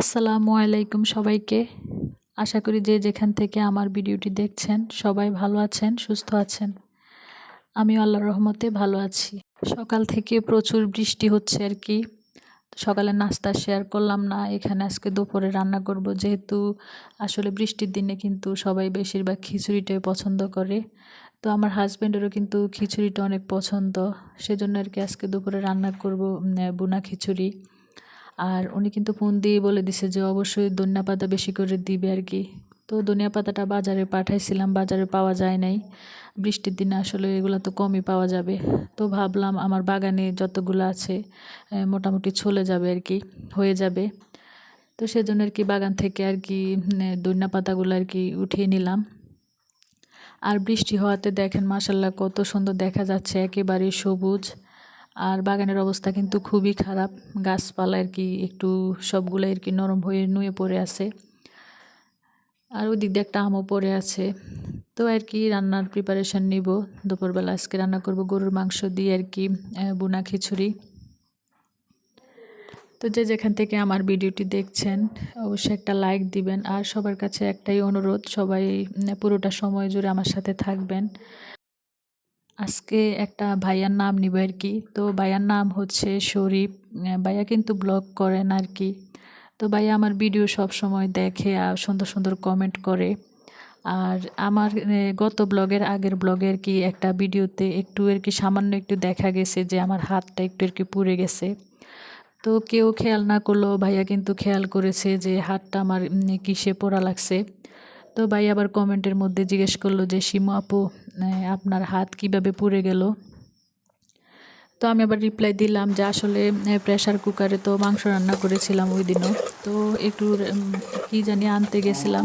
আসসালামু আলাইকুম সবাইকে। আশা করি যে যেখান থেকে আমার ভিডিওটি দেখছেন, সবাই ভালো আছেন, সুস্থ আছেন। আমি আল্লাহর রহমতে ভালো আছি। সকাল থেকে প্রচুর বৃষ্টি হচ্ছে আর কি। সকালে নাস্তা শেয়ার করলাম না, এখানে আজকে দুপুরে রান্না করব যেহেতু আসলে বৃষ্টির দিনে কিন্তু সবাই বেশিরভাগ খিচুড়িটাই পছন্দ করে। তো আমার হাজব্যান্ডেরও কিন্তু খিচুড়িটা অনেক পছন্দ, সেজন্য আর কি আজকে দুপুরে রান্না করব বুনা খিচুড়ি। আর উনি কিন্তু ফোন দিয়ে বলে দিছে যে অবশ্যই ধনিয়া পাতা বেশি করে দিবে আর কি। তো ধনিয়া পাতাটা বাজারে পাঠাইছিলাম, বাজারে পাওয়া যায় নাই। বৃষ্টির দিনে আসলে এগুলো তো কমই পাওয়া যাবে। তো ভাবলাম আমার বাগানে যতগুলো আছে মোটামুটি চলে যাবে আর কি, হয়ে যাবে। তো সেজন্য আর কি বাগান থেকে আর কি ধনিয়া পাতাগুলো আর কি উঠিয়ে নিলাম। আর বৃষ্টি হওয়াতে দেখেন মাসাল্লাহ কত সুন্দর দেখা যাচ্ছে, একেবারে সবুজ। আর বাগানের অবস্থা কিন্তু খুবই খারাপ। গাছপালা আর কি একটু সবগুলো আর কি নরম হয়ে নুয়ে পড়ে আছে। আর ওই দিক দিয়ে একটা আমও পড়ে আছে। তো আর কি রান্নার প্রিপারেশান নিব। দুপুরবেলা আজকে রান্না করব গরুর মাংস দিয়ে আর কি বুনা খিচুড়ি। তো যে যেখান থেকে আমার ভিডিওটি দেখছেন, অবশ্যই একটা লাইক দিবেন। আর সবার কাছে একটাই অনুরোধ, সবাই পুরোটা সময় জুড়ে আমার সাথে থাকবেন। আজকে একটা ভাইয়ার নাম নিব আর কি। তো ভাইয়ার নাম হচ্ছে শরীফ। ভাইয়া কিন্তু ব্লগ করেন আর কি। তো ভাইয়া আমার ভিডিও সব সময় দেখে আর সুন্দর সুন্দর কমেন্ট করে। আর আমার গত ব্লগের আগের ব্লগের কি একটা ভিডিওতে একটু আর কি সামান্য একটু দেখা গেছে যে আমার হাতটা একটু আর কি পুড়ে গেছে। তো কেউ খেয়াল না করলেও ভাইয়া কিন্তু খেয়াল করেছে যে হাতটা আমার কিসে পোড়া লাগছে। তো ভাই আবার কমেন্টের মধ্যে জিজ্ঞেস করল যে, শিমু আপু আপনার হাত কীভাবে পুড়ে গেল? তো আমি আবার রিপ্লাই দিলাম যে, আসলে প্রেশার কুকারে তো মাংস রান্না করেছিলাম ওই দিনও তো একটু কি জানি আনতে গেছিলাম।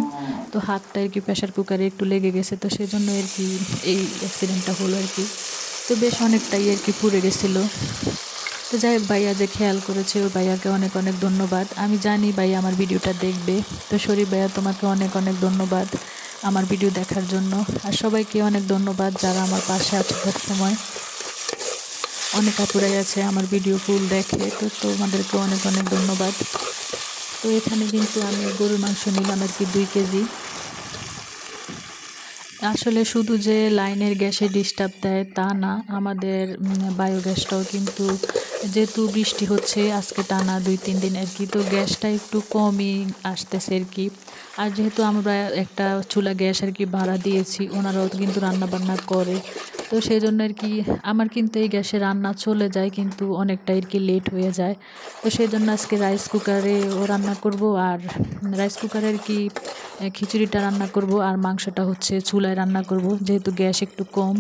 তো হাতটা আর কি প্রেশার কুকারে একটু লেগে গেছে। তো সেজন্য আর কি এই অ্যাক্সিডেন্টটা হলো আর কি। তো বেশ অনেকটাই আর কি পুড়ে গেছিল। তো যাই ভাইয়া যে খেয়াল করেছে, ওই ভাইয়াকে অনেক অনেক ধন্যবাদ। আমি জানি ভাইয়া আমার ভিডিওটা দেখবে। তো শরীফ ভাইয়া, তোমাকে অনেক অনেক ধন্যবাদ আমার ভিডিও দেখার জন্য। আর সবাইকে অনেক ধন্যবাদ যারা আমার পাশে আছে সব সময়। অনেক আপুরাই আছে আমার ভিডিও ফুল দেখে, তো তোমাদেরকে অনেক অনেক ধন্যবাদ। তো এখানে কিন্তু আমি গরুর মাংস নিলাম আর কি দুই কেজি। আসলে শুধু যে লাইনের গ্যাসে ডিস্টার্ব দেয় তা না, আমাদের বায়োগ্যাসটাও কিন্তু যেহেতু বৃষ্টি হচ্ছে, আজকে টানা দুই, তিন দিন আর কি, তো গ্যাসটা একটু কমই আসতেছে আর কি। আর যেহেতু আমরা একটা চুলা গ্যাস আর কি ভাড়া দিয়েছি, ওনারাও কিন্তু রান্না বান্না করে। তো সেই জন্য আর কি আমার কিন্তু এই গ্যাসে রান্না চলে যায়, কিন্তু অনেকটা আর কি লেট হয়ে যায়। তো সেই জন্য আজকে রাইস কুকারে ও রান্না করব, আর রাইস কুকারে আর কি খিচুড়িটা রান্না করব, আর মাংসটা হচ্ছে চুলায় রান্না করব, যেহেতু গ্যাস একটু কম।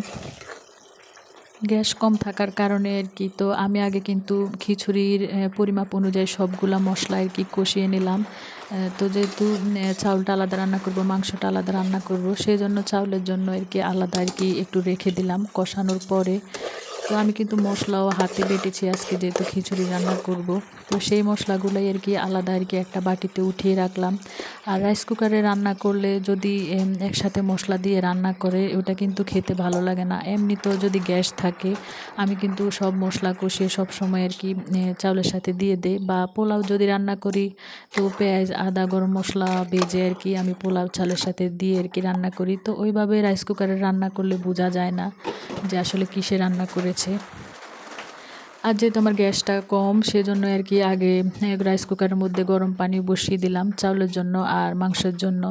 গ্যাস কম থাকার কারণে আর কি। তো আমি আগে কিন্তু খিচুড়ির পরিমাপ অনুযায়ী সবগুলো মশলা আর কি কষিয়ে নিলাম। তো যেহেতু চাউলটা আলাদা রান্না করব, মাংসটা আলাদা রান্না করব সেই জন্য চাউলের জন্য আর কি আলাদা আর কি একটু রেখে দিলাম কষানোর পরে। তো আমি কিন্তু মশলাও হাতে বেটেছি আজকে যেহেতু খিচুড়ি রান্না করব। তো সেই মশলাগুলোই আর কি আলাদা আর কি একটা বাটিতে উঠিয়ে রাখলাম। আর রাইস কুকারে রান্না করলে যদি একসাথে মশলা দিয়ে রান্না করে, ওটা কিন্তু খেতে ভালো লাগে না। এমনিতেও যদি গ্যাস থাকে, আমি কিন্তু সব মশলা কষিয়ে সব সময় আর কি চাউলের সাথে দিয়ে দেই। বা পোলাও যদি রান্না করি, তো পেঁয়াজ, আদা, গরম মশলা ভেজে আর কি আমি পোলাও, চালের সাথে দিয়ে আর কি রান্না করি। তো ওইভাবে রাইস কুকারে রান্না করলে বোঝা যায় না যে আসলে কিসে রান্না করেছে। আর যেহেতু আমার গ্যাসটা কম, সেজন্য আর কি আগে রাইস কুকারের মধ্যে গরম পানি বসিয়ে দিলাম চাউলের জন্য আর মাংসের জন্য।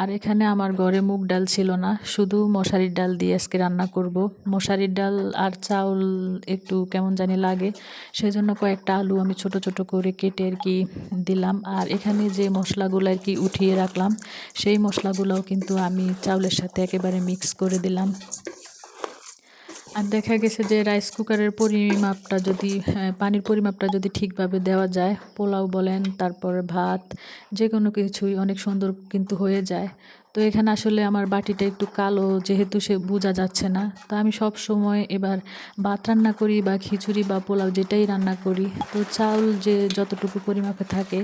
আর এখানে আমার ঘরে মুগ ডাল ছিল না, শুধু মশারির ডাল দিয়ে আজকে রান্না করব। মশারির ডাল আর চাউল একটু কেমন জানি লাগে, সেজন্য কয়েকটা আলু আমি ছোট ছোট করে কেটে আর কি দিলাম। আর এখানে যে মশলাগুলো আর কি উঠিয়ে রাখলাম, সেই মশলাগুলোও কিন্তু আমি চাউলের সাথে একেবারে মিক্স করে দিলাম। আর দেখা গেছে যে রাইস কুকারের পরিমাপটা যদি হ্যাঁ, পানির পরিমাপটা যদি ঠিকভাবে দেওয়া যায় পোলাও বলেন তারপর ভাত যে কোনো কিছুই অনেক সুন্দর কিন্তু হয়ে যায়। তো এখানে আসলে আমার বাটিটা একটু কালো যেহেতু সে বোঝা যাচ্ছে না। তো আমি সব সময় এবার ভাত রান্না করি বা খিচুড়ি বা পোলাও যেটাই রান্না করি। তো চাউল যে যতটুকু পরিমাপে থাকে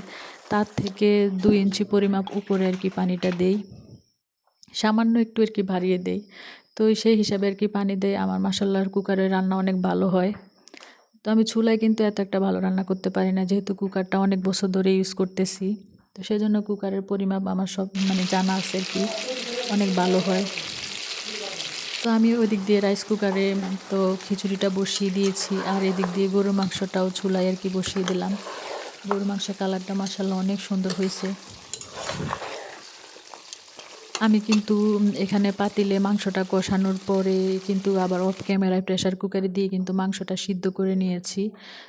তার থেকে দুই ইঞ্চি পরিমাপ উপরে আর কি পানিটা দেই। সামান্য একটু আর কি বাড়িয়ে দেই। তো সেই হিসাবে আর কি পানি দেয় আমার মাসাল্লার কুকারের রান্না অনেক ভালো হয়। তো আমি চুলায় কিন্তু এত একটা ভালো রান্না করতে পারি না। যেহেতু কুকারটা অনেক বছর ধরে ইউজ করতেছি। তো সেই জন্য কুকারের পরিমাপ আমার সব মানে জানা আছে আর কি। অনেক ভালো হয়। তো আমি ওই দিক দিয়ে রাইস কুকারে তো খিচুড়িটা বসিয়ে দিয়েছি। আর এদিক দিয়ে গরুর মাংসটাও চুলায় আর কি বসিয়ে দিলাম। গরুর মাংসের কালারটা মাসাল্লাহ অনেক সুন্দর হয়েছে। আমি কিন্তু এখানে পাতিলে মাংসটা কষানোর পরে কিন্তু আবার অফ ক্যামেরায় প্রেশার কুকারে দিয়ে কিন্তু মাংসটা সিদ্ধ করে নিয়েছি।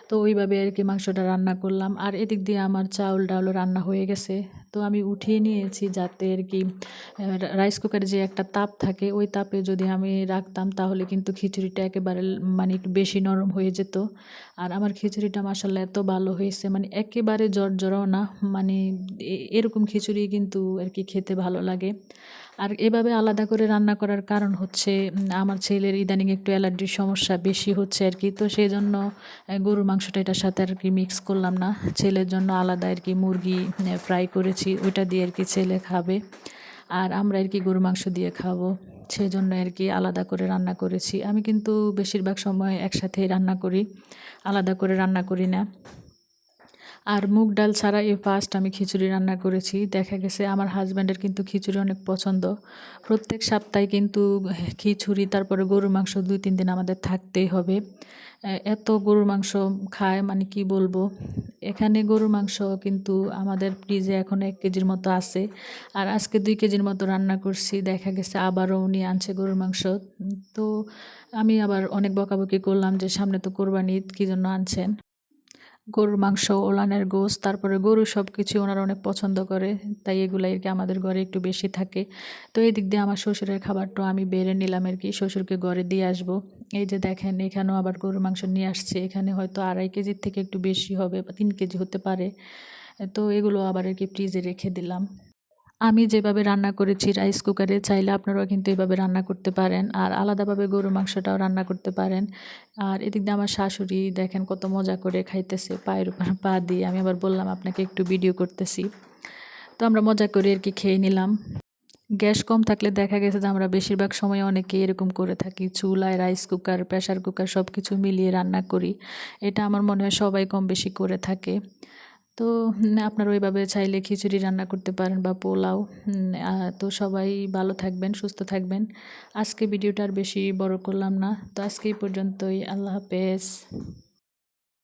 তো ওইভাবে আর কি মাংসটা রান্না করলাম। আর এদিক দিয়ে আমার চাউল ডাউলও রান্না হয়ে গেছে। তো আমি উঠিয়ে নিয়েছি যাতে আর কি রাইস কুকারে যে একটা তাপ থাকে, ওই তাপে যদি আমি রাখতাম তাহলে কিন্তু খিচুড়িটা একেবারে মানে একটু বেশি নরম হয়ে যেত। আর আমার খিচুড়িটা মাসাল্লাহ এত ভালো হয়েছে মানে একেবারে জ্বর জ্বরও না মানে এরকম খিচুড়ি কিন্তু আর কি খেতে ভালো লাগে। আর এভাবে আলাদা করে রান্না করার কারণ হচ্ছে আমার ছেলের ইদানিং একটু অ্যালার্জির সমস্যা বেশি হচ্ছে আর কি। তো সেই জন্য গরুর মাংসটা এটার সাথে আর কি মিক্স করলাম না। ছেলের জন্য আলাদা আর কি মুরগি ফ্রাই করেছি, ওইটা দিয়ে আর কি ছেলে খাবে। আর আমরা আর কি গরু মাংস দিয়ে খাব। সেই জন্য আর কি আলাদা করে রান্না করেছি। আমি কিন্তু বেশিরভাগ সময় একসাথেই রান্না করি, আলাদা করে রান্না করি না। আর মুগ ডাল ছাড়া এই ফার্স্ট আমি খিচুড়ি রান্না করেছি। দেখা গেছে আমার হাজব্যান্ডের কিন্তু খিচুড়ি অনেক পছন্দ। প্রত্যেক সপ্তাহে কিন্তু খিচুড়ি, তারপরে গরুর মাংস দুই, তিন দিন আমাদের থাকতেই হবে। এত গরুর মাংস খায় মানে কি বলব? এখানে গরুর মাংস কিন্তু আমাদের ফ্রিজে এখন এক কেজির মতো আছে। আর আজকে দুই কেজির মতো রান্না করছি। দেখা গেছে আবারও উনি আনছে গরুর মাংস। তো আমি আবার অনেক বকাবকি করলাম যে সামনে তো কোরবানি কী জন্য আনছেন? গরুর মাংস, ওলানের গোস তারপরে গরু সব কিছু ওনারা অনেক পছন্দ করে, তাই এগুলো আর কি আমাদের ঘরে একটু বেশি থাকে। তো এই দিক দিয়ে আমার শ্বশুরের খাবারটা আমি বেড়ে নিলাম আর কি, শ্বশুরকে ঘরে দিয়ে আসব। এই যে দেখেন, এখানেও আবার গরুর মাংস নিয়ে আসছে, এখানে হয়তো আড়াই কেজির থেকে একটু বেশি হবে বা তিন কেজি হতে পারে। তো এগুলো আবার আর কি ফ্রিজে রেখে দিলাম। আমি যেভাবে রান্না করেছি রাইস কুকারে চাইলে আপনারাও কিন্তু এভাবে রান্না করতে পারেন। আর আলাদাভাবে গরুর মাংসটাও রান্না করতে পারেন। আর এদিক দিয়ে আমার শাশুড়ি দেখেন কত মজা করে খাইতেছে পায়ের উপর পা দিয়ে। আমি আবার বললাম, আপনাকে একটু ভিডিও করতেছি। তো আমরা মজা করে আর কি খেয়ে নিলাম। গ্যাস কম থাকলে দেখা গেছে যে আমরা বেশিরভাগ সময় অনেকে এরকম করে থাকি। চুলায় রাইস কুকার প্রেশার কুকার সব কিছু মিলিয়ে রান্না করি। এটা আমার মনে হয় সবাই কম বেশি করে থাকে। তো আপনারা ওইভাবে চাইলে খিচুড়ি রান্না করতে পারেন বা পোলাও। তো সবাই ভালো থাকবেন, সুস্থ থাকবেন। আজকে ভিডিওটা আর বেশি বড় করলাম না। তো আজকে এই পর্যন্তই। আল্লাহ হাফেজ।